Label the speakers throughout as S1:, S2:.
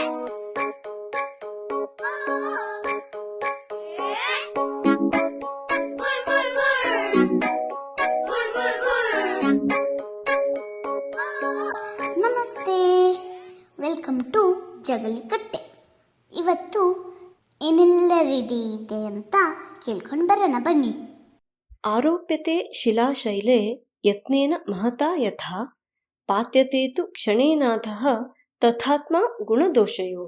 S1: ನಮಸ್ತೆ. Welcome to Jagalikatte. ಇವತ್ತು ಏನೆಲ್ಲ ರೆಡಿ ಇದೆ ಅಂತ ಕೇಳ್ಕೊಂಡು ಬರೋಣ, ಬನ್ನಿ.
S2: ಆರೋಪ್ಯತೆ, ಶಿಲಾಶೈಲೆ, ಯತ್ನೇನ ಮಹತಾ ಯಥ ಪಾತ್ಯತೆ ತು ಕ್ಷಣೇನಾಥಃ ತಥಾತ್ಮ ಗುಣದೋಷಯೋ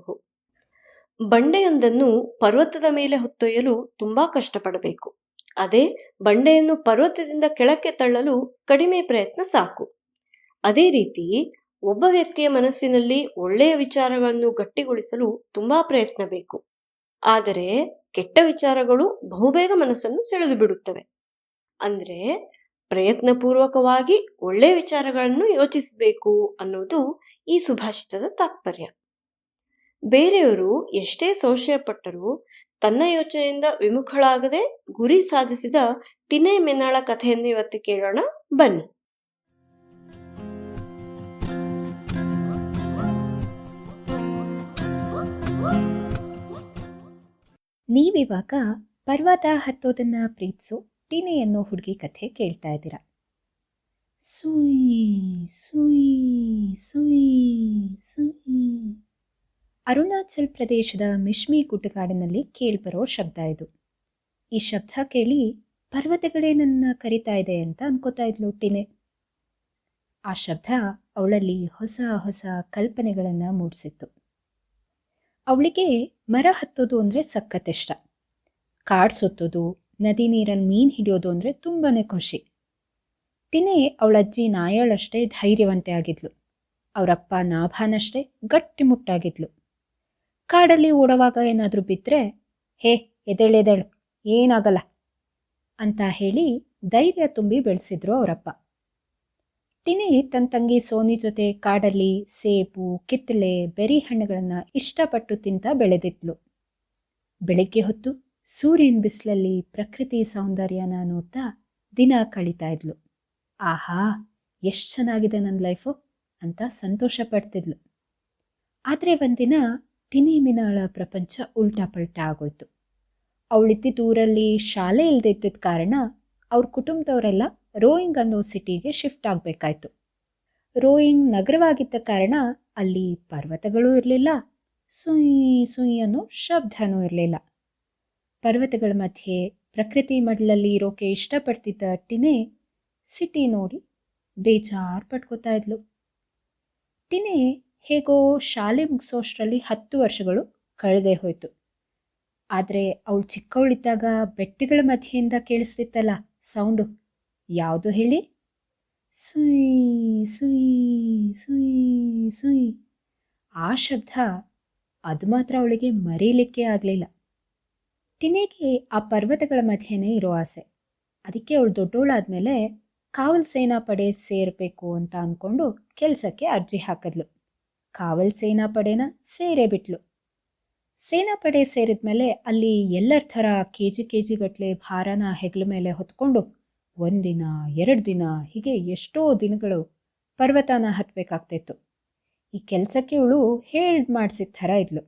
S2: ಬಂಡೆಯೊಂದನ್ನು ಪರ್ವತದ ಮೇಲೆ ಹೊತ್ತೊಯ್ಯಲು ತುಂಬಾ ಕಷ್ಟಪಡಬೇಕು. ಅದೇ ಬಂಡೆಯನ್ನು ಪರ್ವತದಿಂದ ಕೆಳಕ್ಕೆ ತಳ್ಳಲು ಕಡಿಮೆ ಪ್ರಯತ್ನ ಸಾಕು. ಅದೇ ರೀತಿ ಒಬ್ಬ ವ್ಯಕ್ತಿಯ ಮನಸ್ಸಿನಲ್ಲಿ ಒಳ್ಳೆಯ ವಿಚಾರಗಳನ್ನು ಗಟ್ಟಿಗೊಳಿಸಲು ತುಂಬಾ ಪ್ರಯತ್ನ ಬೇಕು. ಆದರೆ ಕೆಟ್ಟ ವಿಚಾರಗಳು ಬಹುಬೇಗ ಮನಸ್ಸನ್ನು ಸೆಳೆದು ಬಿಡುತ್ತವೆ. ಅಂದರೆ ಪ್ರಯತ್ನಪೂರ್ವಕವಾಗಿ ಒಳ್ಳೆಯ ವಿಚಾರಗಳನ್ನು ಯೋಚಿಸಬೇಕು ಅನ್ನೋದು ಈ ಸುಭಾಷಿತದ ತಾತ್ಪರ್ಯ. ಬೇರೆಯವರು ಎಷ್ಟೇ ಸಂಶಯಪಟ್ಟರೂ ತನ್ನ ಯೋಚನೆಯಿಂದ ವಿಮುಖಳಾಗದೆ ಗುರಿ ಸಾಧಿಸಿದ ಟಿನೆ ಮೆನ್ನಾಳ ಕಥೆಯನ್ನು ಇವತ್ತು ಕೇಳೋಣ, ಬನ್ನಿ.
S3: ನೀವಿವಾಗ ಪರ್ವತ ಹತ್ತೋದನ್ನ ಪ್ರೀತಿಸು ಅನ್ನೋ ಹುಡುಗಿ ಕಥೆ ಕೇಳ್ತಾ ಇದ್ದೀರಾ. ಸುಯ್ ಸುಯ್ ಸುಯ್ ಸುಯ್ ಅರುಣಾಚಲ್ ಪ್ರದೇಶದ ಮಿಶ್ಮಿ ಗುಡ್ಡಗಾಡಿನಲ್ಲಿ ಕೇಳ್ಬರೋ ಶಬ್ದ ಇದು. ಈ ಶಬ್ದ ಕೇಳಿ ಪರ್ವತಗಳೇ ನನ್ನ ಕರಿತಾ ಇದೆ ಅಂತ ಅನ್ಕೋತಾ ಇದ್ಲು ಟಿನೆ. ಆ ಶಬ್ದ ಅವಳಲ್ಲಿ ಹೊಸ ಹೊಸ ಕಲ್ಪನೆಗಳನ್ನು ಮೂಡಿಸಿತ್ತು. ಅವಳಿಗೆ ಮರ ಹತ್ತೋದು ಅಂದರೆ ಸಖತ್ ಇಷ್ಟ. ಕಾಡು ಸುತ್ತೋದು, ನದಿ ನೀರಲ್ಲಿ ಮೀನು ಹಿಡಿಯೋದು ಅಂದರೆ ತುಂಬಾ ಖುಷಿ. ಟಿನೆ ಅವಳಜ್ಜಿ ನಾಯಾಳಷ್ಟೇ ಧೈರ್ಯವಂತೆ ಆಗಿದ್ಲು. ಅವರಪ್ಪ ನಾಭಾನಷ್ಟೇ ಗಟ್ಟಿಮುಟ್ಟಾಗಿದ್ಲು ಕಾಡಲ್ಲಿ ಓಡುವಾಗ ಏನಾದರೂ ಬಿದ್ದರೆ ಹೇ ಎದೇಳೆದೇಳು ಏನಾಗಲ್ಲ ಅಂತ ಹೇಳಿ ಧೈರ್ಯ ತುಂಬಿ ಬೆಳೆಸಿದ್ರು ಅವರಪ್ಪ. ಟಿನಿ ತನ್ನ ತಂಗಿ ಸೋನಿ ಜೊತೆ ಕಾಡಲ್ಲಿ ಸೇಬು, ಕಿತ್ತಳೆ, ಬೆರಿ ಹಣ್ಣುಗಳನ್ನು ಇಷ್ಟಪಟ್ಟು ತಿಂತ ಬೆಳೆದಿದ್ಲು. ಬೆಳಗ್ಗೆ ಹೊತ್ತು ಸೂರ್ಯನ ಬಿಸಿಲಲ್ಲಿ ಪ್ರಕೃತಿ ಸೌಂದರ್ಯನ ನೋಡ್ತಾ ದಿನ ಕಳೀತಾ ಇದ್ಲು. ಆಹಾ, ಎಷ್ಟು ಚೆನ್ನಾಗಿದೆ ನನ್ನ ಲೈಫು ಅಂತ ಸಂತೋಷ ಪಡ್ತಿದ್ಲು. ಆದರೆ ಒಂದಿನ ಟಿನಿ ಮಿನಾಳ ಪ್ರಪಂಚ ಉಲ್ಟಾ ಪಲ್ಟಾ ಆಗೋಯ್ತು. ಅವಳಿದ್ದಿದ್ದ ಊರಲ್ಲಿ ಶಾಲೆ ಇಲ್ಲದೆ ಇದ್ದಿದ್ದ ಕಾರಣ ಅವ್ರ ಕುಟುಂಬದವರೆಲ್ಲ ರೋಯಿಂಗ್ ಅನ್ನೋ ಸಿಟಿಗೆ ಶಿಫ್ಟ್ ಆಗಬೇಕಾಯ್ತು. ರೋಯಿಂಗ್ ನಗರವಾಗಿದ್ದ ಕಾರಣ ಅಲ್ಲಿ ಪರ್ವತಗಳೂ ಇರಲಿಲ್ಲ, ಸುಯಿ ಸುಯಿ ಅನ್ನೋ ಶಬ್ದನೂ ಇರಲಿಲ್ಲ. ಪರ್ವತಗಳ ಮಧ್ಯೆ ಪ್ರಕೃತಿ ಮಡಲಲ್ಲಿ ಇರೋಕೆ ಇಷ್ಟಪಡ್ತಿದ್ದ ಟಿನೆ ಸಿಟಿ ನೋಡಿ ಬೇಜಾರು ಪಟ್ಕೋತಾ ಇದ್ಲು. ಟಿನೆ ಹೇಗೋ ಶಾಲೆ ಮುಗಿಸೋಷ್ಟರಲ್ಲಿ ಹತ್ತು ವರ್ಷಗಳು ಕಳೆದೇ ಹೋಯ್ತು. ಆದರೆ ಅವಳು ಚಿಕ್ಕವಳಿದ್ದಾಗ ಬೆಟ್ಟಗಳ ಮಧ್ಯೆಯಿಂದ ಕೇಳಿಸ್ತಿತ್ತಲ್ಲ ಸೌಂಡು. ಯಾವುದು ಹೇಳಿ? ಸುಯ್ ಸುಯ್ ಸುಯ್ ಸುಯ್. ಆ ಶಬ್ದ ಅದು ಮಾತ್ರ ಅವಳಿಗೆ ಮರೀಲಿಕ್ಕೆ ಆಗಲಿಲ್ಲ. ಟಿನೆಗೆ ಆ ಪರ್ವತಗಳ ಮಧ್ಯೆನೇ ಇರೋ ಆಸೆ. ಅದಕ್ಕೆ ಅವಳು ದೊಡ್ಡವಳಾದ್ಮೇಲೆ ಕಾವಲ್ ಸೇನಾ ಪಡೆ ಸೇರಬೇಕು ಅಂತ ಅಂದ್ಕೊಂಡು ಕೆಲಸಕ್ಕೆ ಅರ್ಜಿ ಹಾಕಿದ್ಲು. ಕಾವಲ್ ಸೇನಾ ಪಡೆನ ಸೇರೇ ಬಿಟ್ಲು. ಸೇನಾ ಪಡೆ ಸೇರಿದ್ಮೇಲೆ ಅಲ್ಲಿ ಎಲ್ಲರ ಥರ ಕೆ ಜಿ ಕೆ ಜಿಗಟ್ಟಲೆ ಭಾರನ ಹೆಗಲ ಮೇಲೆ ಹೊತ್ಕೊಂಡು ಒಂದಿನ, ಎರಡು ದಿನ, ಹೀಗೆ ಎಷ್ಟೋ ದಿನಗಳು ಪರ್ವತನ ಹತ್ತಬೇಕಾಗ್ತಿತ್ತು ಈ ಕೆಲಸಕ್ಕೆ ಇವಳು ಹೇಳ್ ಮಾಡಿಸಿದ ಥರ ಇದ್ಲು.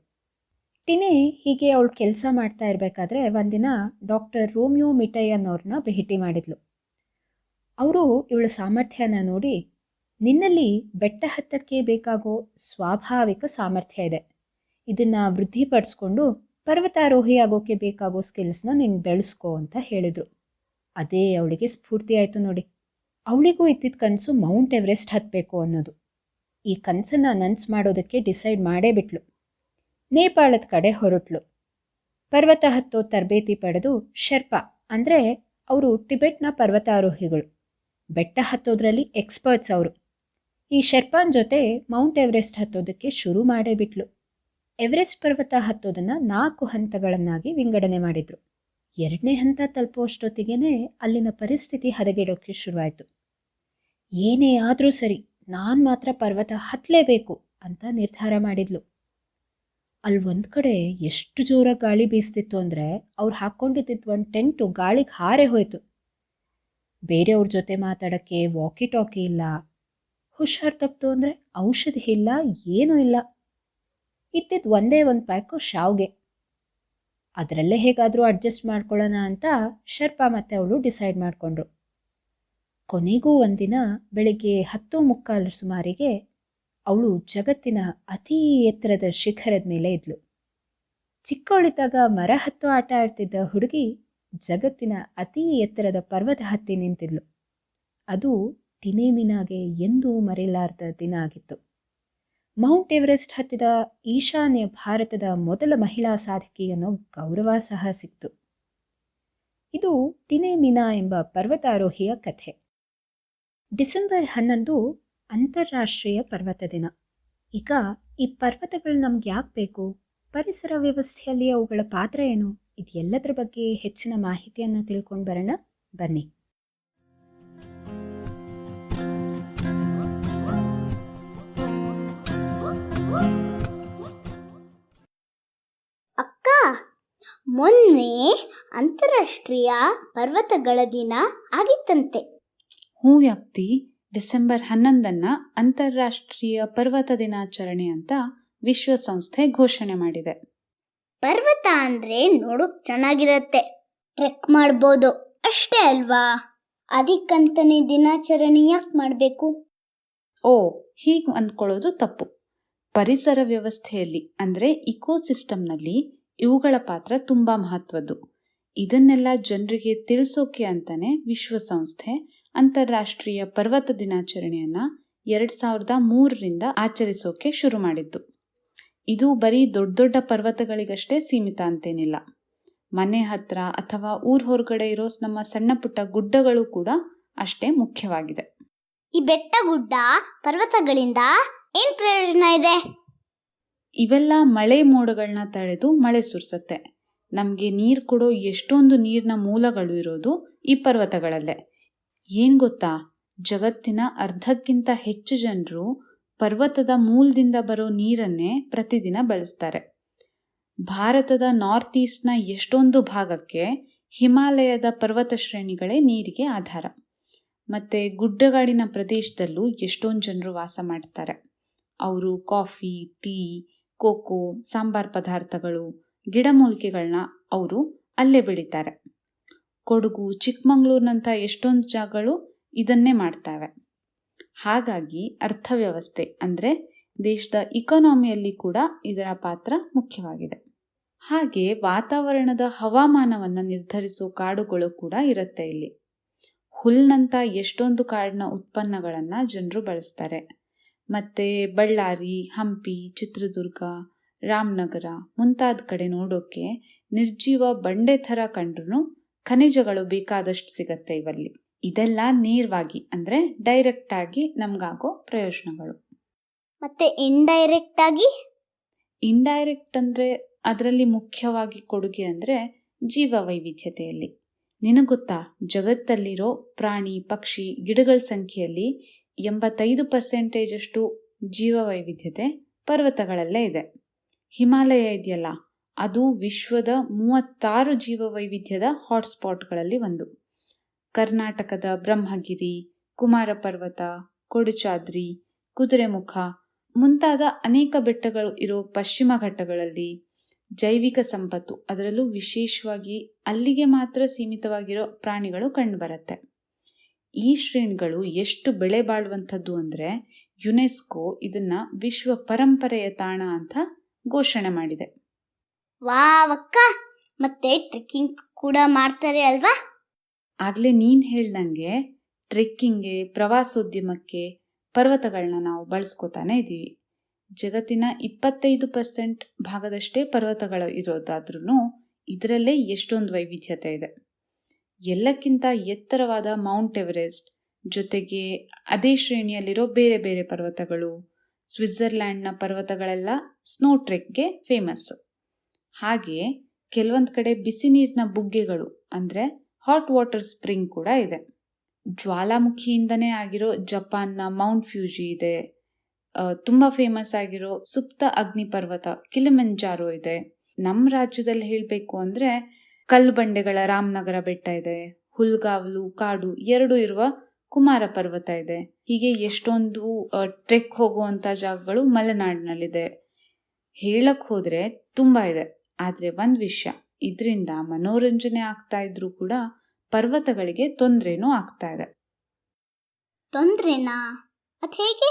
S3: ಟಿನೆ ಹೀಗೆ ಅವಳು ಕೆಲಸ ಮಾಡ್ತಾ ಇರಬೇಕಾದ್ರೆ ಒಂದಿನ ಡಾಕ್ಟರ್ ರೋಮಿಯೋ ಮಿಟೈ ಅನ್ನೋರನ್ನ ಭೇಟಿ ಮಾಡಿದ್ಲು. ಅವರು ಇವಳ ಸಾಮರ್ಥ್ಯನ ನೋಡಿ, ನಿನ್ನಲ್ಲಿ ಬೆಟ್ಟ ಹತ್ತಕ್ಕೆ ಬೇಕಾಗೋ ಸ್ವಾಭಾವಿಕ ಸಾಮರ್ಥ್ಯ ಇದೆ. ಇದನ್ನು ವೃದ್ಧಿಪಡಿಸ್ಕೊಂಡು ಪರ್ವತಾರೋಹಿ ಆಗೋಕ್ಕೆ ಬೇಕಾಗೋ ಸ್ಕಿಲ್ಸ್ನ ನೀನು ಬೆಳೆಸ್ಕೋ ಅಂತ ಹೇಳಿದರು. ಅದೇ ಅವಳಿಗೆ ಸ್ಫೂರ್ತಿ ಆಯಿತು ನೋಡಿ. ಅವಳಿಗೂ ಇದ್ದಿದ್ದ ಕನಸು ಮೌಂಟ್ ಎವರೆಸ್ಟ್ ಹತ್ತಬೇಕು ಅನ್ನೋದು. ಈ ಕನಸನ್ನು ನನಸು ಮಾಡೋದಕ್ಕೆ ಡಿಸೈಡ್ ಮಾಡೇ ಬಿಟ್ಲು. ನೇಪಾಳದ ಕಡೆ ಹೊರಟ್ಲು. ಪರ್ವತ ಹತ್ತೋ ತರಬೇತಿ ಪಡೆದು ಶರ್ಪ ಅಂದರೆ ಅವರು ಟಿಬೆಟ್ನ ಪರ್ವತಾರೋಹಿಗಳು. ಬೆಟ್ಟ ಹತ್ತೋದ್ರಲ್ಲಿ ಎಕ್ಸ್ಪರ್ಟ್ಸ್ ಅವರು. ಈ ಶರ್ಪಾನ್ ಜೊತೆ ಮೌಂಟ್ ಎವರೆಸ್ಟ್ ಹತ್ತೋದಕ್ಕೆ ಶುರು ಮಾಡೇ ಬಿಟ್ಲು. ಎವರೆಸ್ಟ್ ಪರ್ವತ ಹತ್ತೋದನ್ನು ನಾಲ್ಕು ಹಂತಗಳನ್ನಾಗಿ ವಿಂಗಡಣೆ ಮಾಡಿದರು. ಎರಡನೇ ಹಂತ ತಲುಪುವಷ್ಟೊತ್ತಿಗೆ ಅಲ್ಲಿನ ಪರಿಸ್ಥಿತಿ ಹದಗೆಡೋಕ್ಕೆ ಶುರುವಾಯಿತು. ಏನೇ ಆದರೂ ಸರಿ, ನಾನು ಮಾತ್ರ ಪರ್ವತ ಹತ್ತಲೇಬೇಕು ಅಂತ ನಿರ್ಧಾರ ಮಾಡಿದ್ಲು. ಅಲ್ಲಿ ಒಂದು ಕಡೆ ಎಷ್ಟು ಜೋರಾಗಿ ಗಾಳಿ ಬೀಸ್ತಿತ್ತು ಅಂದರೆ ಅವ್ರು ಹಾಕ್ಕೊಂಡಿದ್ದಿದ್ದು ಒಂದು ಟೆಂಟು ಗಾಳಿಗೆ ಹಾರೇ ಹೋಯಿತು. ಬೇರೆಯವ್ರ ಜೊತೆ ಮಾತಾಡೋಕ್ಕೆ ವಾಕಿ ಟಾಕಿ ಇಲ್ಲ. ಹುಷಾರು ತಪ್ಪಿತು ಅಂದರೆ ಔಷಧಿ ಇಲ್ಲ, ಏನೂ ಇಲ್ಲ. ಇತ್ತಿದ್ದು ಒಂದೇ ಒಂದು ಪ್ಯಾಕು ಶಾವ್ಗೆ. ಅದರಲ್ಲೇ ಹೇಗಾದರೂ ಅಡ್ಜಸ್ಟ್ ಮಾಡ್ಕೊಳ್ಳೋಣ ಅಂತ ಶರ್ಪ ಮತ್ತು ಅವಳು ಡಿಸೈಡ್ ಮಾಡಿಕೊಂಡ್ರು. ಕೊನೆಗೂ ಒಂದಿನ ಬೆಳಿಗ್ಗೆ ಹತ್ತು ಮುಕ್ಕಾಲು ಸುಮಾರಿಗೆ ಅವಳು ಜಗತ್ತಿನ ಅತಿ ಎತ್ತರದ ಶಿಖರದ ಮೇಲೆ ಇದ್ಲು. ಚಿಕ್ಕವಳಿದ್ದಾಗ ಮರ ಹತ್ತು ಆಟ ಆಡ್ತಿದ್ದ ಹುಡುಗಿ ಜಗತ್ತಿನ ಅತಿ ಎತ್ತರದ ಪರ್ವತ ಹತ್ತಿ ನಿಂತಿದ್ಲು. ಅದು ಟಿನೇಮಿನಾಗೆ ಎಂದೂ ಮರೆಯಲಾರದ ದಿನ ಆಗಿತ್ತು. ಮೌಂಟ್ ಎವರೆಸ್ಟ್ ಹತ್ತಿದ ಈಶಾನ್ಯ ಭಾರತದ ಮೊದಲ ಮಹಿಳಾ ಸಾಧಕಿ ಅನ್ನೋ ಗೌರವ ಸಹ ಸಿಕ್ತು. ಇದು ಟಿನೇಮಿನಾ ಎಂಬ ಪರ್ವತಾರೋಹಿಯ ಕಥೆ. ಡಿಸೆಂಬರ್ ಹನ್ನೊಂದು ಅಂತಾರಾಷ್ಟ್ರೀಯ ಪರ್ವತ ದಿನ. ಈಗ ಈ ಪರ್ವತಗಳು ನಮ್ಗೆ ಯಾಕೆ ಬೇಕು? ಪರಿಸರ ವ್ಯವಸ್ಥೆಯಲ್ಲಿ ಅವುಗಳ ಪಾತ್ರ ಏನು? ಇದೆಲ್ಲದರ ಬಗ್ಗೆ ಹೆಚ್ಚಿನ ಮಾಹಿತಿಯನ್ನು ತಿಳ್ಕೊಂಡು ಬರೋಣ. ಬನ್ನಿ.
S1: ಅಕ್ಕ ಮೊನ್ನೆ ಅಂತಾರಾಷ್ಟ್ರೀಯ ಪರ್ವತಗಳ ದಿನ ಆಗಿತ್ತಂತೆ.
S4: ಹೂ ವ್ಯಾಪ್ತಿ ಡಿಸೆಂಬರ್ ಹನ್ನೊಂದನ್ನ ಅಂತಾರಾಷ್ಟ್ರೀಯ ಪರ್ವತ ದಿನಾಚರಣೆ ಅಂತ ವಿಶ್ವಸಂಸ್ಥೆ ಘೋಷಣೆ ಮಾಡಿದೆ.
S1: ಪರ್ವತ ಅಂದ್ರೆ ನೋಡೋಕ್ ಚೆನ್ನಾಗಿರತ್ತೆ. ಟ್ರೆಕ್ ಮಾಡ್ಬೋದು. ಅಷ್ಟೇ ಅಲ್ವಾ? ಅದಕ್ಕಂತಾನೆ ದಿನಾಚರಣೆ ಯಾಕೆ ಮಾಡಬೇಕು?
S4: ಓ, ಹೀಗೆ ಅಂದ್ಕೊಳ್ಳೋದು ತಪ್ಪು. ಪರಿಸರ ವ್ಯವಸ್ಥೆಯಲ್ಲಿ ಅಂದರೆ ಇಕೋಸಿಸ್ಟಮ್ನಲ್ಲಿ ಇವುಗಳ ಪಾತ್ರ ತುಂಬ ಮಹತ್ವದ್ದು. ಇದನ್ನೆಲ್ಲ ಜನರಿಗೆ ತಿಳಿಸೋಕೆ ಅಂತಾನೆ ವಿಶ್ವಸಂಸ್ಥೆ ಅಂತಾರಾಷ್ಟ್ರೀಯ ಪರ್ವತ ದಿನಾಚರಣೆಯನ್ನ ಎರಡ್ ಸಾವಿರದ ಮೂರರಿಂದ ಆಚರಿಸೋಕೆ ಶುರು ಮಾಡಿದ್ದು. ಇದು ಬರೀ ದೊಡ್ಡ ದೊಡ್ಡ ಪರ್ವತಗಳಿಗಷ್ಟೇ ಸೀಮಿತ ಅಂತೇನಿಲ್ಲ. ಮನೆ ಹತ್ರ ಅಥವಾ ಊರ್ ಹೊರಗಡೆ ಇರೋ ನಮ್ಮ ಸಣ್ಣ ಪುಟ್ಟ ಗುಡ್ಡಗಳು ಕೂಡ ಅಷ್ಟೇ ಮುಖ್ಯವಾಗಿದೆ.
S1: ಈ ಬೆಟ್ಟ ಗುಡ್ಡ ಪರ್ವತಗಳಿಂದ ಏನ್ ಪ್ರಯೋಜನ ಇದೆ?
S4: ಇವೆಲ್ಲ ಮಳೆ ಮೋಡಗಳನ್ನ ತಡೆದು ಮಳೆ ಸುರಿಸುತ್ತೆ. ನಮಗೆ ನೀರು ಕೊಡೋ ಎಷ್ಟೊಂದು ನೀರಿನ ಮೂಲಗಳು ಇರೋದು ಈ ಪರ್ವತಗಳಲ್ಲೇ. ಏನ್ ಗೊತ್ತಾ? ಜಗತ್ತಿನ ಅರ್ಧಕ್ಕಿಂತ ಹೆಚ್ಚು ಜನರು ಪರ್ವತದ ಮೂಲದಿಂದ ಬರೋ ನೀರನ್ನೇ ಪ್ರತಿದಿನ ಬಳಸ್ತಾರೆ. ಭಾರತದ ನಾರ್ತ್ ಈಸ್ಟ್ನ ಎಷ್ಟೊಂದು ಭಾಗಕ್ಕೆ ಹಿಮಾಲಯದ ಪರ್ವತ ಶ್ರೇಣಿಗಳೇ ನೀರಿಗೆ ಆಧಾರ. ಮತ್ತೆ ಗುಡ್ಡಗಾಡಿನ ಪ್ರದೇಶದಲ್ಲೂ ಎಷ್ಟೊಂದು ಜನರು ವಾಸ ಮಾಡ್ತಾರೆ. ಅವರು ಕಾಫಿ, ಟೀ, ಕೋಕೋ, ಸಾಂಬಾರ್ ಪದಾರ್ಥಗಳು ಗಿಡಮೂಲಿಕೆಗಳನ್ನ ಅವರು ಅಲ್ಲೇ ಬೆಳೀತಾರೆ. ಕೊಡಗು ಚಿಕ್ಕಮಂಗ್ಳೂರಿನಂಥ ಎಷ್ಟೊಂದು ಜಾಗಗಳು ಇದನ್ನೇ ಮಾಡ್ತವೆ. ಹಾಗಾಗಿ ಅರ್ಥವ್ಯವಸ್ಥೆ ಅಂದರೆ ದೇಶದ ಇಕಾನಮಿಯಲ್ಲಿ ಕೂಡ ಇದರ ಪಾತ್ರ ಮುಖ್ಯವಾಗಿದೆ. ಹಾಗೆ ವಾತಾವರಣದ ಹವಾಮಾನವನ್ನು ನಿರ್ಧರಿಸೋ ಕಾಡುಗಳು ಕೂಡ ಇರುತ್ತೆ ಇಲ್ಲಿ. ಹುಲ್ನಂಥ ಎಷ್ಟೊಂದು ಕಾಡಿನ ಉತ್ಪನ್ನಗಳನ್ನು ಜನರು ಬಳಸ್ತಾರೆ. ಮತ್ತು ಬಳ್ಳಾರಿ, ಹಂಪಿ, ಚಿತ್ರದುರ್ಗ, ರಾಮನಗರ ಮುಂತಾದ ಕಡೆ ನೋಡೋಕ್ಕೆ ನಿರ್ಜೀವ ಬಂಡೆ ಥರ ಕಂಡ್ರೂ ಖನಿಜಗಳು ಬೇಕಾದಷ್ಟು ಸಿಗತ್ತೆ ಇವಲ್ಲಿ. ಇದೆಲ್ಲ ನೇರವಾಗಿ ಅಂದರೆ ಡೈರೆಕ್ಟ್ ಆಗಿ ನಮಗಾಗೋ ಪ್ರಯೋಜನಗಳು.
S1: ಮತ್ತೆ ಇಂಡೈರೆಕ್ಟ್ ಆಗಿ?
S4: ಇಂಡೈರೆಕ್ಟ್ ಅಂದರೆ ಅದರಲ್ಲಿ ಮುಖ್ಯವಾಗಿ ಕೊಡುಗೆ ಅಂದರೆ ಜೀವ ವೈವಿಧ್ಯತೆಯಲ್ಲಿ ನಿನಗೊತ್ತಾ ಜಗತ್ತಲ್ಲಿರೋ ಪ್ರಾಣಿ ಪಕ್ಷಿ ಗಿಡಗಳ ಸಂಖ್ಯೆಯಲ್ಲಿ ಎಂಬತ್ತೈದು ಪರ್ಸೆಂಟೇಜಷ್ಟು ಜೀವ ವೈವಿಧ್ಯತೆ ಪರ್ವತಗಳಲ್ಲೇ ಇದೆ. ಹಿಮಾಲಯ ಇದೆಯಲ್ಲ ಅದು ವಿಶ್ವದ ಮೂವತ್ತಾರು ಜೀವ ವೈವಿಧ್ಯದ ಹಾಟ್ಸ್ಪಾಟ್ಗಳಲ್ಲಿ ಒಂದು. ಕರ್ನಾಟಕದ ಬ್ರಹ್ಮಗಿರಿ ಕುಮಾರ ಪರ್ವತ ಕೊಡುಚಾದ್ರಿ, ಕುದುರೆಮುಖ ಮುಂತಾದ ಅನೇಕ ಬೆಟ್ಟಗಳು ಇರೋ ಪಶ್ಚಿಮ ಘಟ್ಟಗಳಲ್ಲಿ ಜೈವಿಕ ಸಂಪತ್ತು ಅದರಲ್ಲೂ ವಿಶೇಷವಾಗಿ ಅಲ್ಲಿಗೆ ಮಾತ್ರ ಸೀಮಿತವಾಗಿರೋ ಪ್ರಾಣಿಗಳು ಕಂಡುಬರುತ್ತೆ. ಈ ಶ್ರೇಣಿಗಳು ಎಷ್ಟು ಬೆಳೆ ಬಾಳುವಂಥದ್ದು ಅಂದರೆ ಯುನೆಸ್ಕೋ ಇದನ್ನ ವಿಶ್ವ ಪರಂಪರೆಯ ತಾಣ ಅಂತ ಘೋಷಣೆ ಮಾಡಿದೆ.
S1: ವಾವಕ್ಕ ಮತ್ತೆ ಟ್ರೆಕ್ಕಿಂಗ್ ಕೂಡ ಮಾಡ್ತಾರೆ ಅಲ್ವಾ?
S4: ಆಗಲೇ ನೀನು ಹೇಳ್ದಂಗೆ ಟ್ರೆಕ್ಕಿಂಗ್ಗೆ ಪ್ರವಾಸೋದ್ಯಮಕ್ಕೆ ಪರ್ವತಗಳನ್ನ ನಾವು ಬಳಸ್ಕೋತಾನೆ ಇದ್ದೀವಿ. ಜಗತ್ತಿನ ಇಪ್ಪತ್ತೈದು ಪರ್ಸೆಂಟ್ ಭಾಗದಷ್ಟೇ ಪರ್ವತಗಳು ಇರೋದಾದ್ರೂ ಇದರಲ್ಲೇ ಎಷ್ಟೊಂದು ವೈವಿಧ್ಯತೆ ಇದೆ. ಎಲ್ಲಕ್ಕಿಂತ ಎತ್ತರವಾದ ಮೌಂಟ್ ಎವರೆಸ್ಟ್ ಜೊತೆಗೆ ಅದೇ ಶ್ರೇಣಿಯಲ್ಲಿರೋ ಬೇರೆ ಬೇರೆ ಪರ್ವತಗಳು, ಸ್ವಿಟ್ಜರ್ಲ್ಯಾಂಡ್ನ ಪರ್ವತಗಳೆಲ್ಲ ಸ್ನೋ ಟ್ರೆಕ್ಗೆ ಫೇಮಸ್ ಹಾಗೆ ಕೆಲವೊಂದು ಕಡೆ ಬಿಸಿ ನೀರಿನ ಬುಗ್ಗೆಗಳು ಅಂದರೆ ಹಾಟ್ ವಾಟರ್ ಸ್ಪ್ರಿಂಗ್ ಕೂಡ ಇದೆ. ಜ್ವಾಲಾಮುಖಿಯಿಂದನೇ ಆಗಿರೋ ಜಪಾನ್ನ ಮೌಂಟ್ ಫ್ಯೂಜಿ ಇದೆ. ತುಂಬ ಫೇಮಸ್ ಆಗಿರೋ ಸುಪ್ತ ಅಗ್ನಿ ಪರ್ವತ ಕಿಲಮಂಜಾರೋ ಇದೆ. ನಮ್ಮ ರಾಜ್ಯದಲ್ಲಿ ಹೇಳಬೇಕು ಅಂದರೆ ಕಲ್ಲು ಬಂಡೆಗಳ ರಾಮನಗರ ಬೆಟ್ಟ ಇದೆ. ಹುಲ್ಗಾವಲು, ಕಾಡು ಎರಡು ಇರುವ ಕುಮಾರ ಪರ್ವತ ಇದೆ. ಹೀಗೆ ಎಷ್ಟೊಂದು ಟ್ರೆಕ್ ಹೋಗುವಂಥ ಜಾಗಗಳು ಮಲೆನಾಡಿನಲ್ಲಿದೆ. ಹೇಳಕ್ ಹೋದರೆ ತುಂಬಾ ಇದೆ. ಆದರೆ ಒಂದು ವಿಷಯ ಇದರಿಂದ ಮನೋರಂಜನೆ ಆಗ್ತಾ ಇದ್ರೂ ಕೂಡ ಪರ್ವತಗಳಿಗೆ ತೊಂದ್ರೆನೂ ಆಗ್ತಾ ಇದೆ.
S1: ತೊಂದ್ರೆನಾ? ಅದ್ ಹೇಗೆ?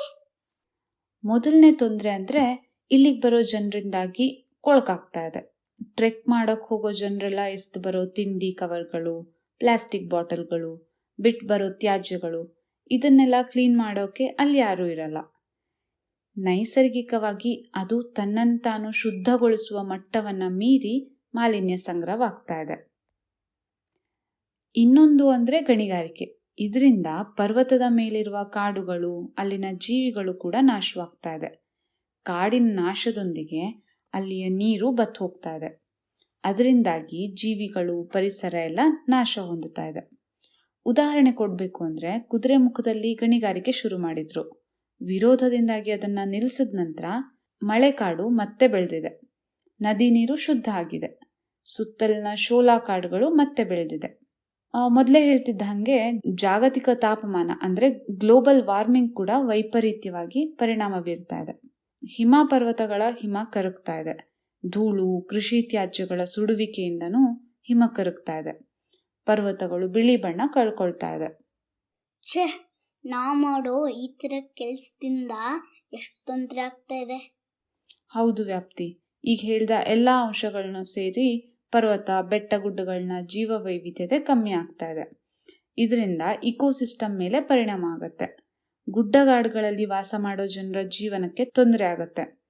S4: ಮೊದಲನೇ ತೊಂದರೆ ಅಂದರೆ ಇಲ್ಲಿಗೆ ಬರೋ ಜನರಿಂದಾಗಿ ಕೊಳಕಾಗ್ತಾ ಇದೆ. ಟ್ರೆಕ್ ಮಾಡೋಕ್ಕೆ ಹೋಗೋ ಜನರೆಲ್ಲ ಎಸ್ದು ಬರೋ ತಿಂಡಿ ಕವರ್ಗಳು ಪ್ಲಾಸ್ಟಿಕ್ ಬಾಟಲ್ಗಳು ಬಿಟ್ಟು ಬರೋ ತ್ಯಾಜ್ಯಗಳು ಇದನ್ನೆಲ್ಲ ಕ್ಲೀನ್ ಮಾಡೋಕೆ ಅಲ್ಲಿ ಯಾರೂ ಇರಲ್ಲ. ನೈಸರ್ಗಿಕವಾಗಿ ಅದು ತನ್ನನ್ನು ತಾನು ಶುದ್ಧಗೊಳಿಸುವ ಮಟ್ಟವನ್ನು ಮೀರಿ ಮಾಲಿನ್ಯ ಸಂಗ್ರಹವಾಗ್ತಾ ಇದೆ. ಇನ್ನೊಂದು ಅಂದ್ರೆ ಗಣಿಗಾರಿಕೆ. ಇದರಿಂದ ಪರ್ವತದ ಮೇಲಿರುವ ಕಾಡುಗಳು, ಅಲ್ಲಿನ ಜೀವಿಗಳು ಕೂಡ ನಾಶವಾಗ್ತಾ ಇದೆ. ಕಾಡಿನ ನಾಶದೊಂದಿಗೆ ಅಲ್ಲಿಯ ನೀರು ಬತ್ತು ಹೋಗ್ತಾ ಇದೆ. ಅದರಿಂದಾಗಿ ಜೀವಿಗಳು, ಪರಿಸರ ಎಲ್ಲ ನಾಶ ಹೊಂದುತ್ತಾ ಇದೆ. ಉದಾಹರಣೆ ಕೊಡಬೇಕು ಅಂದ್ರೆ ಕುದುರೆಮುಖದಲ್ಲಿ ಗಣಿಗಾರಿಕೆ ಶುರು ಮಾಡಿದ್ರು. ವಿರೋಧದಿಂದಾಗಿ ಅದನ್ನ ನಿಲ್ಲಿಸಿದ ನಂತರ ಮಳೆಕಾಡು ಮತ್ತೆ ಬೆಳೆದಿದೆ. ನದಿ ನೀರು ಶುದ್ಧ ಆಗಿದೆ. ಸುತ್ತಲಿನ ಶೋಲಾ ಕಾಡುಗಳು ಮತ್ತೆ ಬೆಳೆದಿದೆ. ಮೊದಲೇ ಹೇಳ್ತಿದ್ದ ಹಾಗೆ ಜಾಗತಿಕ ತಾಪಮಾನ ಅಂದ್ರೆ ಗ್ಲೋಬಲ್ ವಾರ್ಮಿಂಗ್ ಕೂಡ ವೈಪರೀತ್ಯವಾಗಿ ಪರಿಣಾಮ ಬೀರ್ತಾ ಇದೆ. ಹಿಮ ಪರ್ವತಗಳ ಹಿಮ ಕರಗ್ತಾ ಇದೆ. ಧೂಳು ಕೃಷಿ ತ್ಯಾಜ್ಯಗಳ ಸುಡುವಿಕೆಯಿಂದನೂ ಹಿಮ ಕರಗ್ತಾ ಇದೆ. ಪರ್ವತಗಳು ಬಿಳಿ ಬಣ್ಣ ಕಳ್ಕೊಳ್ತಾ ಇದೆ.
S1: ಛೇ ನಾ ಮಾಡೋ ಈ ಥರ ಕೆಲಸದಿಂದ ಎಷ್ಟು ತೊಂದರೆ ಆಗ್ತಾ ಇದೆ?
S4: ಹೌದು ವ್ಯಾಪ್ತಿ. ಈಗ ಹೇಳಿದ ಎಲ್ಲ ಅಂಶಗಳನ್ನ ಸೇರಿ ಪರ್ವತ, ಬೆಟ್ಟ ಗುಡ್ಡಗಳನ್ನ ಜೀವ ವೈವಿಧ್ಯತೆ ಕಮ್ಮಿ ಆಗ್ತಾ ಇದೆ. ಇದರಿಂದ ಇಕೋಸಿಸ್ಟಮ್ ಮೇಲೆ ಪರಿಣಾಮ ಆಗುತ್ತೆ. ಗುಡ್ಡಗಾಡುಗಳಲ್ಲಿ ವಾಸ ಮಾಡೋ ಜನರ ಜೀವನಕ್ಕೆ ತೊಂದರೆ ಆಗುತ್ತೆ.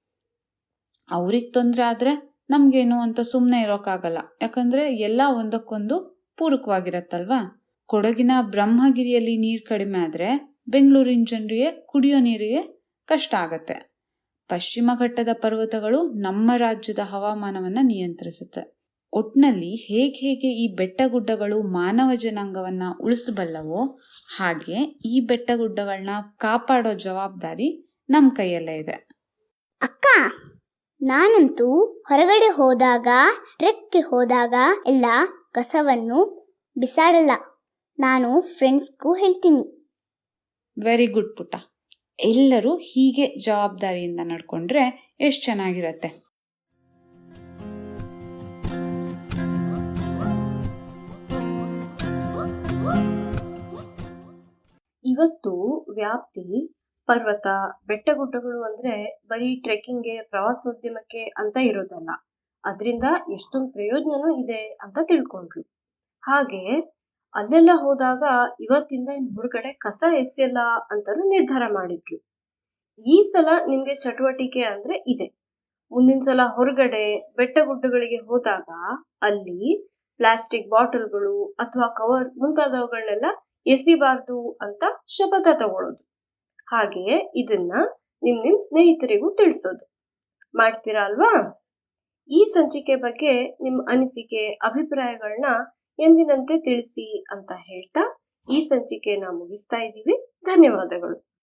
S4: ಅವ್ರಿಗೆ ತೊಂದರೆ ಆದ್ರೆ ನಮ್ಗೇನು ಅಂತ ಸುಮ್ಮನೆ ಇರೋಕ್ಕಾಗಲ್ಲ ಯಾಕಂದ್ರೆ ಎಲ್ಲ ಒಂದಕ್ಕೊಂದು ಪೂರಕವಾಗಿರತ್ತಲ್ವಾ? ಕೊಡಗಿನ ಬ್ರಹ್ಮಗಿರಿಯಲ್ಲಿ ನೀರು ಕಡಿಮೆ ಆದ್ರೆ ಬೆಂಗಳೂರಿನ ಜನರಿಗೆ ಕುಡಿಯೋ ನೀರಿಗೆ ಕಷ್ಟ ಆಗತ್ತೆ. ಪಶ್ಚಿಮ ಘಟ್ಟದ ಪರ್ವತಗಳು ನಮ್ಮ ರಾಜ್ಯದ ಹವಾಮಾನವನ್ನ ನಿಯಂತ್ರಿಸುತ್ತೆ. ಒಟ್ನಲ್ಲಿ ಹೇಗೆ ಹೇಗೆ ಈ ಬೆಟ್ಟ ಗುಡ್ಡಗಳು ಮಾನವ ಜನಾಂಗವನ್ನ ಉಳಿಸಬಲ್ಲವೋ ಹಾಗೆ ಈ ಬೆಟ್ಟ ಗುಡ್ಡಗಳನ್ನ ಕಾಪಾಡೋ ಜವಾಬ್ದಾರಿ ನಮ್ಮ ಕೈಯಲ್ಲೇ ಇದೆ.
S1: ಅಕ್ಕ ನಾನಂತೂ ಹೊರಗಡೆ ಹೋದಾಗ ಟ್ರೆಕ್ಗೆ ಹೋದಾಗ ಎಲ್ಲ ಕಸವನ್ನು ಬಿಸಾಡಲ್ಲ. ನಾನು ಫ್ರೆಂಡ್ಸ್ಗೂ ಹೇಳ್ತೀನಿ.
S4: ವೆರಿ ಗುಡ್ ಪುಟ ಎಲ್ಲರೂ ಹೀಗೆ ಜವಾಬ್ದಾರಿಯಿಂದ ನಡ್ಕೊಂಡ್ರೆ ಎಷ್ಟು ಚೆನ್ನಾಗಿರತ್ತೆ.
S2: ಇವತ್ತು ವ್ಯಾಪ್ತಿ, ಪರ್ವತ, ಬೆಟ್ಟಗುಡ್ಡಗಳು ಅಂದ್ರೆ ಬರೀ ಟ್ರೆಕ್ಕಿಂಗ್ಗೆ ಪ್ರವಾಸೋದ್ಯಮಕ್ಕೆ ಅಂತ ಇರೋದಲ್ಲ. ಅದರಿಂದ ಎಷ್ಟೊಂದು ಪ್ರಯೋಜನನೂ ಇದೆ ಅಂತ ತಿಳ್ಕೊಂಡ್ರು. ಹಾಗೆ ಅಲ್ಲೆಲ್ಲ ಹೋದಾಗ ಇವತ್ತಿಂದ ಇನ್ ಹೊರಗಡೆ ಕಸ ಎಸೆಯಲ್ಲ ಅಂತಾನು ನಿರ್ಧಾರ ಮಾಡಿದ್ಲು ಈ ಸಲ ನಿಮ್ಗೆ ಚಟುವಟಿಕೆ ಅಂದ್ರೆ ಇದೆ. ಮುಂದಿನ ಸಲ ಹೊರಗಡೆ ಬೆಟ್ಟಗುಡ್ಡಗಳಿಗೆ ಹೋದಾಗ ಅಲ್ಲಿ ಪ್ಲಾಸ್ಟಿಕ್ ಬಾಟಲ್ಗಳು ಅಥವಾ ಕವರ್ ಮುಂತಾದವುಗಳನ್ನೆಲ್ಲ ಎಸಿಬಾರ್ದು ಅಂತ ಶಪಥ ತಗೊಳ್ಳೋದು. ಹಾಗೆಯೇ ಇದನ್ನ ನಿಮ್ ನಿಮ್ ಸ್ನೇಹಿತರಿಗೂ ತಿಳಿಸೋದು. ಮಾಡ್ತೀರಾ ಅಲ್ವಾ? ಈ ಸಂಚಿಕೆ ಬಗ್ಗೆ ನಿಮ್ಮ ಅನಿಸಿಕೆ ಅಭಿಪ್ರಾಯಗಳನ್ನ ಎಂದಿನಂತೆ ತಿಳಿಸಿ ಅಂತ ಹೇಳ್ತಾ ಈ ಸಂಚಿಕೆನ ಮುಗಿಸ್ತಾ ಇದ್ದೀವಿ. ಧನ್ಯವಾದಗಳು.